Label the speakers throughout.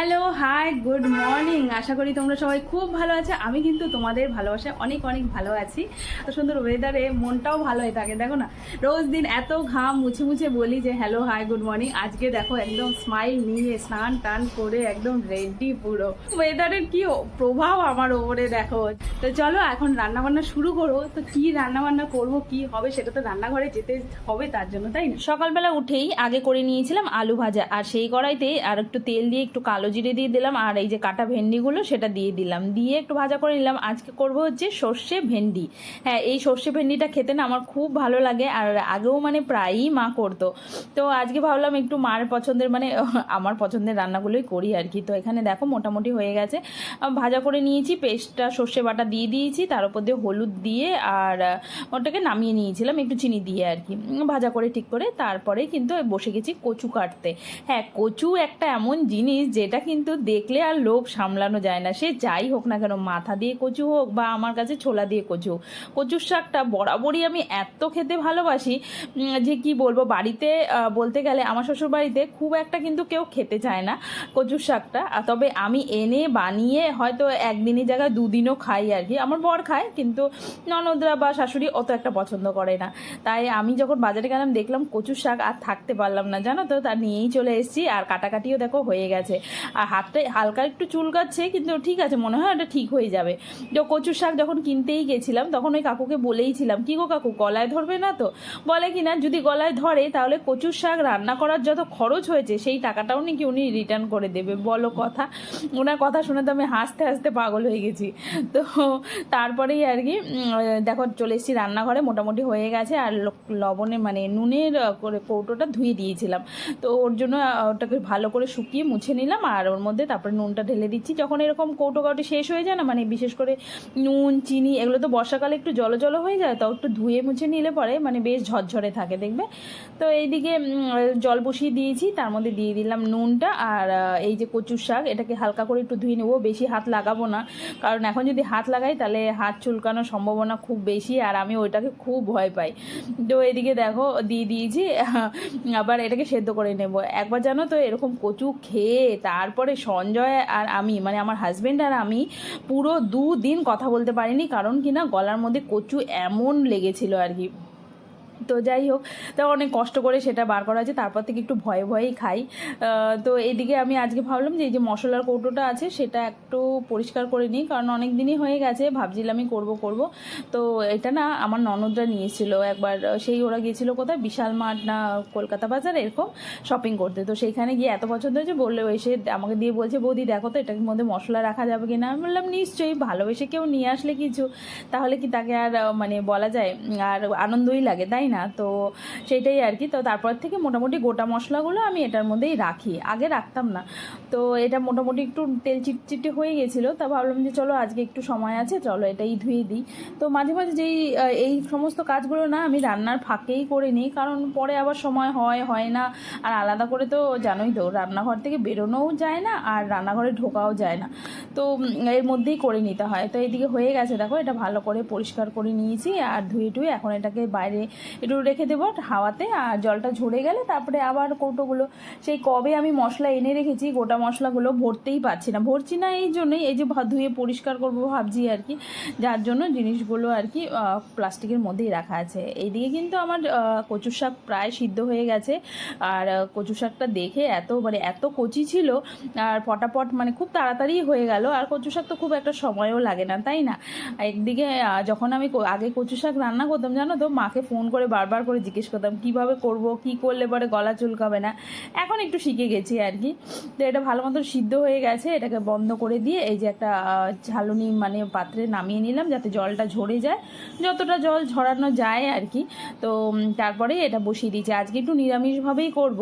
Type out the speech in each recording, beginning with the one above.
Speaker 1: Hello, hi, good morning. আশা করি তোমরা সবাই খুব ভালো আছে। আমি কিন্তু তোমাদের ভালোবাসায় অনেক অনেক ভালো আছি। তো সুন্দর ওয়েদারে মনটাও ভালো হয়ে থাকে, দেখো না? রোজ দিন এত ঘাম মুছে মুছে বলি যে, হ্যালো, হাই, গুড মর্নিং। আজকে দেখো একদম স্মাইল নিয়ে স্নান টান করে একদম রেডি পুরো। ওয়েদারের কি প্রভাব আমার ওপরে দেখো। তো চলো এখন রান্না বান্না শুরু করো। তো কি রান্না বান্না করব, কি হবে, সেটা তো রান্নাঘরে যেতে হবে তার জন্য, তাই না? সকালবেলা উঠেই আগে করে নিয়েছিলাম আলু ভাজা। আর সেই কড়াইতে আর একটু তেল দিয়ে একটু কালো জিরে দিয়ে দিলাম, আর এই যে কাটা ভেন্ডিগুলো সেটা দিয়ে দিলাম। দিয়ে একটু ভাজা করে নিলাম। আজকে করব হচ্ছে সর্ষে ভেন্ডি। হ্যাঁ এই সর্ষে ভেন্ডিটা খেতে না আমার খুব ভালো লাগে, আর আগেও মানে প্রায়ই মা করতো। তো আজকে ভাবলাম একটু মার পছন্দের মানে আমার পছন্দের রান্নাগুলোই করি আর কি। তো এখানে দেখো মোটামুটি হয়ে গেছে। ভাজা করে নিয়েছি, পেস্টটা, সর্ষে বাটা দিয়ে দিয়েছি, তার উপর দিয়ে হলুদ দিয়ে, আর ওটাকে নামিয়ে নিয়েছিলাম, একটু চিনি দিয়ে আর কি। ভাজা করে ঠিক করে তারপরে কিন্তু বসে গেছি কচু কাটতে। হ্যাঁ কচু একটা এমন জিনিস যেটা কিন্তু দেখলে আর লোভ সামলানো যায় না। সে যাই হোক না কেন, মাথা দিয়ে কচু হোক বা আমার কাছে ছোলা দিয়ে কচু হোক। কচুর শাকটা বরাবরই আমি এত খেতে ভালোবাসি যে কি বলব, বাড়িতে বলতে গেলে আমার শ্বশুর বাড়িতে খুব একটা কিন্তু কেউ খেতে চায় না কচুর শাকটা। তবে আমি এনে বানিয়ে হয়তো একদিনের জায়গায় দুদিনও খাই আর কি। আমার বর খায়, কিন্তু ননদরা বা শাশুড়ি অত একটা পছন্দ করে না। তাই আমি যখন বাজারে গেলাম, দেখলাম কচুর শাক আর থাকতে পারলাম না। জানো তো, তা নিয়েই চলে এসেছি। আর কাটাকাটিও দেখো হয়ে গেছে। আর হাতটা হালকা একটু চুলকাচ্ছে কিন্তু ঠিক আছে, মনে হয় ওটা ঠিক হয়ে যাবে। তো কচুর শাক যখন কিনতেই গেছিলাম, তখন ওই কাকুকে বলেইছিলাম, কি গো কাকু, গলায় ধরবে না তো? বলে কি না যদি গলায় ধরে, তাহলে কচুর শাক রান্না করার যত খরচ হয়েছে, সেই টাকাটাও নাকি উনি রিটার্ন করে দেবে। বলো কথা। ওনার কথা শুনে তো আমি হাসতে হাসতে পাগল হয়ে গেছি। তো তারপরেই আর কি দেখো, চলে এসেছি রান্নাঘরে, মোটামুটি হয়ে গেছে, আর লবণে মানে নুনের করে কৌটোটা ধুয়ে দিয়েছিলাম। তো ওর জন্য ওটাকে ভালো করে শুকিয়ে মুছে নিলাম, আর ওর মধ্যে তারপরে নুনটা ঢেলে দিচ্ছি। যখন এরকম কৌটো কাউটি শেষ হয়ে যায় না মানে বিশেষ করে নুন, চিনি, এগুলো তো বর্ষাকালে একটু জল জল হয়ে যায়, তাও একটু ধুয়ে মুছে নিলে পরে মানে বেশ ঝরঝরে থাকে, দেখবে? তো এইদিকে জল বসিয়ে দিয়েছি, তার মধ্যে দিয়ে দিলাম নুনটা আর এই যে কচুর শাক, এটাকে হালকা করে একটু ধুয়ে নেব, বেশি হাত লাগাবো না। কারণ এখন যদি হাত লাগাই, তাহলে হাত চুলকানোর সম্ভাবনা খুব বেশি আর আমি ওইটাকে খুব ভয় পাই। তো এদিকে দেখো, দিয়ে দিয়েছি, আবার এটাকে সেদ্ধ করে নেব। একবার জানো তো এরকম কচু খেয়ে তারপরে সঞ্জয় আর আমি মানে আমার হাজব্যান্ড আর আমি পুরো দুদিন কথা বলতে পারিনি, কারণ কিনা গলার মধ্যে কচু এমন লেগেছিল আর কি। তো যাই হোক, তো অনেক কষ্ট করে সেটা বার করা আছে তারপর থেকে একটু ভয়ে ভয়েই খাই। তো এদিকে আমি আজকে ভাবলাম যে এই যে মশলার কৌটোটা আছে, সেটা একটু পরিষ্কার করে নিই, কারণ অনেক দিনই হয়ে গেছে ভাবছিলামই করব করব। তো এটা না আমার ননদরা নিয়েছিল একবার, সেই ওরা গিয়েছিল কোথায়? বিশাল মাঠ না কলকাতা বাজার এরকম শপিং করতে। তো সেইখানে গিয়ে এত পছন্দ হয়েছে, বললে এসে আমাকে দিয়ে বলছে, বৌদি দেখো তো, এটার মধ্যে মশলা রাখা যাবে কি না আমি বললাম, নিশ্চয়ই, ভালোবেসে কেউ নিয়ে আসলে কিছু। তাহলে কি তাকে আর মানে বলা যায় আর আনন্দই লাগে, তাই না, তো সেটাই আর কি তো তারপর থেকে মোটামুটি গোটা মশলাগুলো আমি এটার মধ্যেই রাখি। আগে রাখতাম না। তো এটা মোটামুটি একটু তেল চিটচিটে হয়ে গেছিল, তা ভাবলাম যে চলো আজকে একটু সময় আছে, চলো এটাই ধুয়ে দিই। তো মাঝে মাঝে যেই এই সমস্ত কাজগুলো না আমি রান্নার ফাঁকেই করে নিই, কারণ পরে আবার সময় হয় হয় না। আর আলাদা করে তো জানোই তো, রান্নাঘর থেকে বেরোনোও যায় না, আর রান্নাঘরে ঢোকাও যায় না। তো এর মধ্যেই করে নিতে হয়। তো এদিকে হয়ে গেছে, দেখো এটা ভালো করে পরিষ্কার করে নিয়েছি, আর ধুয়ে টুয়ে এখন এটাকে বাইরে একটু রেখে দেবো হাওয়াতে, আর জলটা ঝরে গেলে তারপরে আবার কৌটোগুলো। সেই কবে আমি মশলা এনে রেখেছি, গোটা মশলাগুলো ভরতেই পারছি না। ভরছি না এই জন্যই, এই যে ধুয়ে পরিষ্কার করব ভাবছি আর কি। যার জন্য জিনিসগুলো আর কি প্লাস্টিকের মধ্যেই রাখা আছে। এইদিকে কিন্তু আমার কচুর শাক প্রায় সিদ্ধ হয়ে গেছে। আর কচু শাকটা দেখে এত মানে এত কচি ছিল, আর পটাপট মানে খুব তাড়াতাড়ি হয়ে গেল। আর কচু শাক তো খুব একটা সময়ও লাগে না, তাই না? একদিকে যখন আমি আগে কচু শাক রান্না করতাম, জানো তো, মাকে ফোন করে বারবার করে জিজ্ঞেস করতাম, কীভাবে করব? কি করলে পরে গলা চুলকাবে না? এখন একটু শিখে গেছি আর কি। তো এটা ভালো মতো সিদ্ধ হয়ে গেছে, এটাকে বন্ধ করে দিয়ে এই যে একটা ঝালুনি মানে পাত্রে নামিয়ে নিলাম যাতে জলটা ঝরে যায়। যতটা জল ঝরানো যায় আর কি। তো তারপরে এটা বসিয়ে দিয়েছি। আজকে একটু নিরামিষভাবেই করব।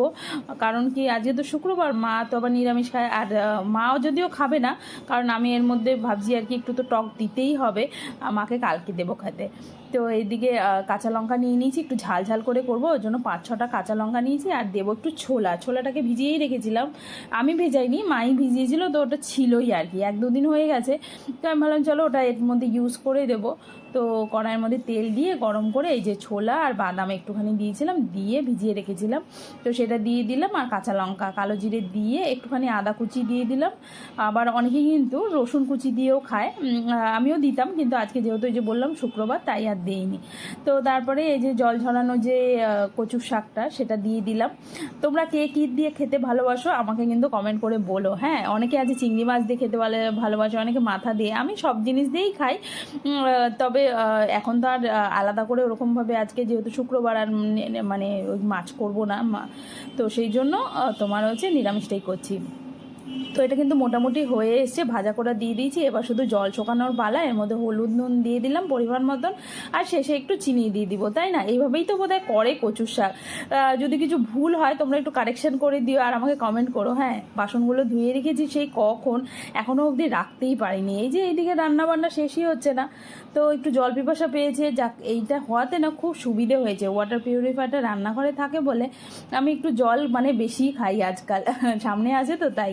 Speaker 1: কারণ কি আজকে তো শুক্রবার, মা তো আবার নিরামিষ খায়। আর মাও যদিও খাবে না, কারণ আমি এর মধ্যে ভাবছি আর কি একটু তো টক দিতেই হবে। মাকে কালকে দেবো খেতে। তো এইদিকে কাঁচা লঙ্কা নিয়ে নিয়েছি, একটু ঝাল ঝাল করে করব, ওর জন্য পাঁচ ছটা কাঁচা লঙ্কা নিয়েছি, আর দেবো একটু ছোলা। ছোলাটাকে ভিজিয়েই রেখেছিলাম। আমি ভেজাইনি, মাই ভিজিয়েছিল, তো ওটা ছিলই আর কি, এক দুদিন হয়ে গেছে। তো আমি ভাবলাম, চলো ওটা এর মধ্যে ইউজ করে দেবো। তো কড়াইয়ের মধ্যে তেল দিয়ে গরম করে এই যে ছোলা আর বাদাম একটুখানি দিয়েছিলাম, দিয়ে ভিজিয়ে রেখেছিলাম। তো সেটা দিয়ে দিলাম আর কাঁচা লঙ্কা, কালো জিরে দিয়ে একটুখানি আদা কুচি দিয়ে দিলাম। আবার অনেকে কিন্তু রসুন কুচি দিয়েও খায়। আমিও দিতাম কিন্তু আজকে যেহেতু এই যে বললাম শুক্রবার, তাই আর দেইনি। তো তারপরে এই যে জল ঝরানো যে কচুর শাকটা, সেটা দিয়ে দিলাম। তোমরা কে কী দিয়ে খেতে ভালোবাসো আমাকে কিন্তু কমেন্ট করে বলো। হ্যাঁ অনেকে আছে চিংড়ি মাছ দিয়ে খেতে ভালো, ভালোবাসে, অনেকে মাথা দিয়ে। আমি সব জিনিস দিয়েই খাই। তবে এখন তো আর আলাদা করে ওরকমভাবে আজকে যেহেতু শুক্রবার আর মানে ওই মাছ করব না তো সেই জন্য তোমার হচ্ছে নিরামিষটাই করছি। তো এটা কিন্তু মোটামুটি হয়ে এসছে। ভাজা করে দিয়ে দিয়েছি। এবার শুধু জল শোকানোর পালা, এর মধ্যে হলুদ নুন দিয়ে দিলাম পরিমাণ মতন, আর শেষে একটু চিনি দিয়ে দিব, তাই না? এইভাবেই তো বোধহয় করে কচুর শাক। যদি কিছু ভুল হয়, তোমরা একটু কারেকশন করে দিও আর আমাকে কমেন্ট করো হ্যাঁ? বাসনগুলো ধুয়ে রেখেছি সেই কখন? এখনও অবধি রাখতেই পারিনি। এই যে এইদিকে রান্না বান্না শেষই হচ্ছে না। তো একটু জল পিপাসা পেয়েছে। যাক, এইটা হওয়াতে না খুব সুবিধে হয়েছে। ওয়াটার পিউরিফায়ারটা রান্নাঘরে থাকে বলে আমি একটু জল মানে বেশি খাই আজকাল। সামনে আছে তো, তাই।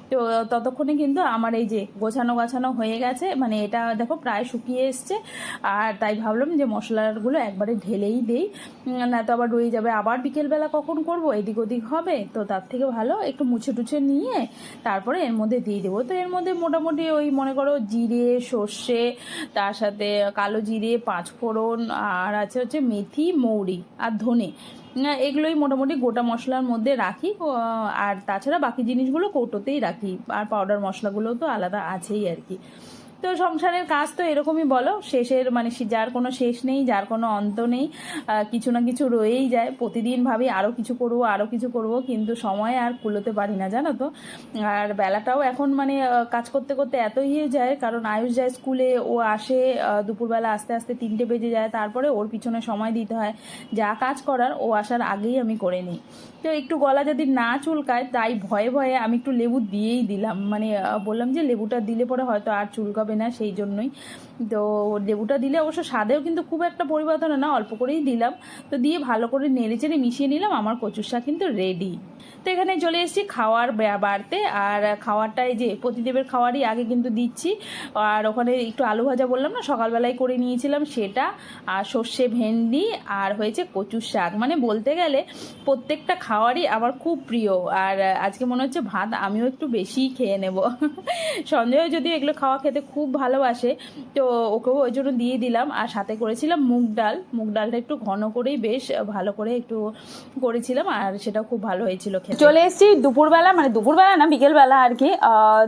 Speaker 1: তো ততক্ষণে কিন্তু আমার এই যে গোছানো গোছানো হয়ে গেছে। মানে এটা দেখো প্রায় শুকিয়ে এসছে। আর তাই ভাবলাম যে মশলাগুলো একবারে ঢেলেই দেই। না তো আবার রয়ে যাবে। আবার বিকেলবেলা কখন করব? এদিক ওদিক হবে। তো তার থেকে ভালো একটু মুছে টুছে নিয়ে তারপরে এর মধ্যে দিয়ে দেবো। তো এর মধ্যে মোটামুটি ওই মনে করো জিরে, সর্ষে, তার সাথে কালো জিরে, পাঁচফোড়ন, আর আছে হচ্ছে মেথি, মৌরি আর ধনে। এগুলোই মোটামুটি গোটা মশলার মধ্যে রাখি। আর তাছাড়া বাকি জিনিসগুলো কৌটোতেই রাখি। আর পাউডার মশলাগুলোও তো আলাদা আছেই আর কি। তো সংসারের কাজ তো এরকমই বলো, শেষের মানে যার কোনো শেষ নেই, যার কোনো অন্ত নেই কিছু না কিছু রয়েই যায়। প্রতিদিন ভাবি আরও কিছু করব আরও কিছু করব, কিন্তু সময় আর কুলোতে পারি না, জানো তো। আর বেলাটাও এখন মানে কাজ করতে করতে এত ইয়ে যায়, কারণ আয়ুষ যায় স্কুলে, ও আসে দুপুরবেলা আস্তে আস্তে তিনটে বেজে যায়, তারপরে ওর পিছনে সময় দিতে হয়। যা কাজ করার, ও আসার আগেই আমি করে নিই। তো একটু গলা যদি না চুলকায়, তাই ভয়ে ভয়ে আমি একটু লেবু দিয়েই দিলাম। মানে বললাম যে লেবুটা দিলে পরে হয়তো আর চুলকাবে না সেই জন্যই। তো লেবুটা দিলে অবশ্য স্বাদেও কিন্তু খুব একটা পরিবর্তন না, অল্প করেই দিলাম। তো দিয়ে ভালো করে নেড়ে চেড়ে মিশিয়ে নিলাম, আমার কচুর শাক কিন্তু রেডি তো এখানে চলে এসেছি খাওয়ার বাড়তে আর খাওয়ারটা এই যে প্রতিদেবের খাওয়ারই আগে কিন্তু দিচ্ছি। আর ওখানে একটু আলু ভাজা বললাম না, সকালবেলায় করে নিয়েছিলাম সেটা, আর সর্ষে ভেন্ডি, আর হয়েছে কচুর শাক। মানে বলতে গেলে প্রত্যেকটা খাওয়ারই আমার খুব প্রিয়, আর আজকে মনে হচ্ছে ভাত আমিও একটু বেশিই খেয়ে নেব। সঞ্জয় যদিও এগুলো খাওয়া খেতে খুব ভালোবাসে। তো ওকেও ওই জন্য দিয়ে দিলাম। আর সাথে করেছিলাম মুগ ডাল। মুগ ডালটা একটু ঘন করেই বেশ ভালো করে একটু করেছিলাম। আর সেটা খুব ভালো হয়েছিল চলে এসেছি দুপুরবেলা মানে দুপুরবেলা না, বিকেলবেলা আর কি।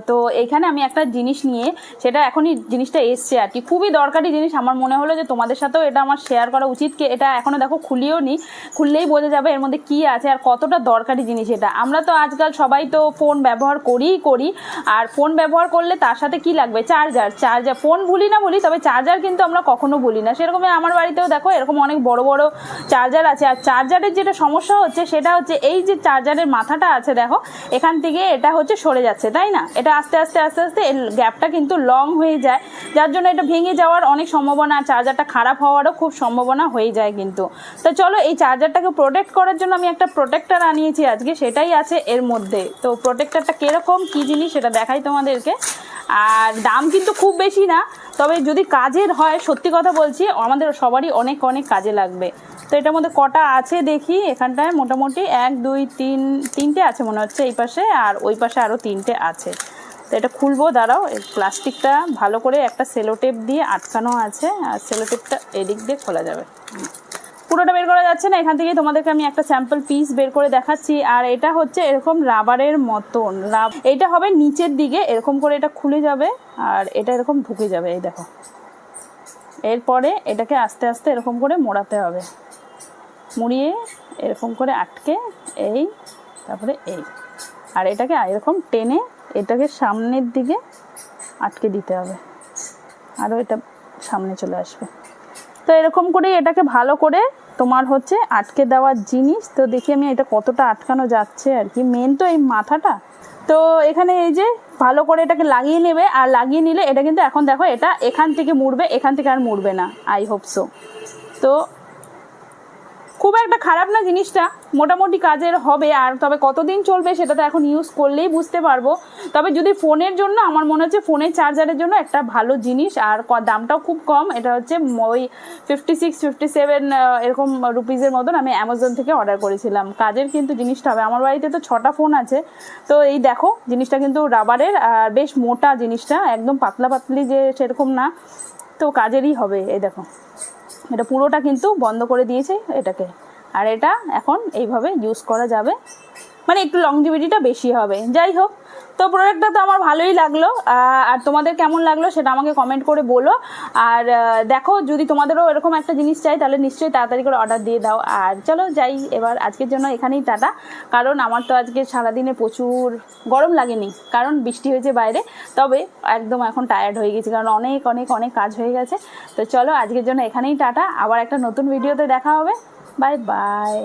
Speaker 1: তো এখানে আমি একটা জিনিস নিয়ে, সেটা এখনই জিনিসটা এসছে আর কি। খুবই দরকারি জিনিস। আমার মনে হলো যে তোমাদের সাথেও এটা আমার শেয়ার করা উচিত কি, এটা এখনও দেখো খুলিও নি। খুললেই বোঝা যাবে এর মধ্যে কি আছে আর কতটা দরকারি জিনিস এটা। আমরা তো আজকাল সবাই তো ফোন ব্যবহার করিই করি। আর ফোন ব্যবহার করলে তার সাথে কি লাগবে? চার্জার চার্জার চার্জার ফোন ভুলি না বলি তবে চার্জার কিন্তু আমরা কখনো বলি না। সেরকমই আমার বাড়িতেও দেখো, এরকম অনেক বড় বড় চার্জার আছে। আর চার্জারের যেটা সমস্যা হচ্ছে, সেটা হচ্ছে এই যে চার্জারের মাথাটা আছে, দেখো, এখান থেকে এটা হচ্ছে সরে যাচ্ছে, তাই না? এটা আস্তে আস্তে আস্তে আস্তে এর গ্যাপটা কিন্তু লং হয়ে যায়। যার জন্য এটা ভেঙে যাওয়ার অনেক সম্ভাবনা, আর চার্জারটা খারাপ হওয়ারও খুব সম্ভাবনা হয়ে যায় কিন্তু। তো চলো, এই চার্জারটাকে প্রোটেক্ট করার জন্য আমি একটা প্রোটেক্টার আনিয়েছি আজকে, সেটাই আছে এর মধ্যে। তো প্রোটেক্টারটা কীরকম, কী জিনিস সেটা দেখাই তোমাদেরকে। আর দাম কিন্তু খুব বেশি না, তবে যদি কাজের হয়, সত্যি কথা বলছি, আমাদের সবারই অনেক অনেক কাজে লাগবে তো এটার মধ্যে কটা আছে দেখি, এখানটায় মোটামুটি এক, দুই, তিন, তিনটে আছে মনে হচ্ছে এই পাশে, আর ওই পাশে আরও তিনটে আছে তো এটা খুলবো, দাঁড়াও প্লাস্টিকটা ভালো করে একটা সেলোটেপ দিয়ে আটকানো আছে, আর সেলোটেপটা এদিক দিয়ে খোলা যাবে। পুরোটা বের করা যাচ্ছে না। এখান থেকে তোমাদেরকে আমি একটা স্যাম্পল পিস বের করে দেখাচ্ছি। আর এটা হচ্ছে এরকম রাবারের মতন। এটা হবে নিচের দিকে, এরকম করে এটা খুলে যাবে আর এটা এরকম ঢুকে যাবে, এই দেখো। এরপরে এটাকে আস্তে আস্তে এরকম করে মোড়াতে হবে। মুড়িয়ে এরকম করে আটকে এই, তারপরে এই। আর এটাকে এরকম টেনে এটাকে সামনের দিকে আটকে দিতে হবে। আরও এটা সামনে চলে আসবে। তো এরকম করে এটাকে ভালো করে তোমার হচ্ছে আটকে দেওয়ার জিনিস। তো দেখি আমি এটা কতটা আটকানো যাচ্ছে আর কি। মেন তো এই মাথাটা। তো এখানে এই যে ভালো করে এটাকে লাগিয়ে নেবে আর লাগিয়ে নিলে এটা কিন্তু এখন দেখো এটা এখান থেকে মুড়বে, এখান থেকে আর মুড়বে না। আই হোপ সো তো খুব একটা খারাপ না জিনিসটা, মোটামুটি কাজের হবে, আর তবে কতদিন চলবে সেটা তো এখন ইউজ করলেই বুঝতে পারব। তবে যদি ফোনের জন্য, আমার মনে হচ্ছে ফোনের চার্জারের জন্য একটা ভালো জিনিস, আর দামটাও খুব কম, এটা হচ্ছে ওই ফিফটি সিক্স ফিফটি সেভেন এরকম রুপিজের মতন আমি অ্যামাজন থেকে অর্ডার করেছিলাম। কাজের কিন্তু জিনিসটা হবে, আমার বাড়িতে তো ছটা ফোন আছে। তো এই দেখো, জিনিসটা কিন্তু রাবারের আর বেশ মোটা জিনিসটা, একদম পাতলা পাতলি যে সেরকম না, তো কাজেরই হবে, এই দেখো। এটা পুরোটা কিন্তু বন্ধ করে দিয়েছে এটাকে। আর এটা এখন এইভাবে ইউজ করা যাবে। মানে একটু লংজিভিটিটা বেশি হবে। যাই হোক তো প্রোডাক্টটা তো আমার ভালোই লাগল আর তোমাদের কেমন লাগল সেটা আমাকে কমেন্ট করে বলো। আর দেখো, যদি তোমাদেরও এরকম একটা জিনিস চাই, তাহলে নিশ্চয়ই তাড়াতাড়ি করে অর্ডার দিয়ে দাও। আর চলো যাই, এবার আজকের জন্য এখানেই টাটা। কারণ আমার তো আজকে সারাদিনে প্রচুর গরম লাগেনি, কারণ বৃষ্টি হয়েছে বাইরে। তবে একদম এখন টায়ার্ড হয়ে গেছি, কারণ অনেক অনেক অনেক কাজ হয়ে গেছে। তো চলো আজকের জন্য এখানেই টাটা। আবার একটা নতুন ভিডিওতে দেখা হবে। Bye bye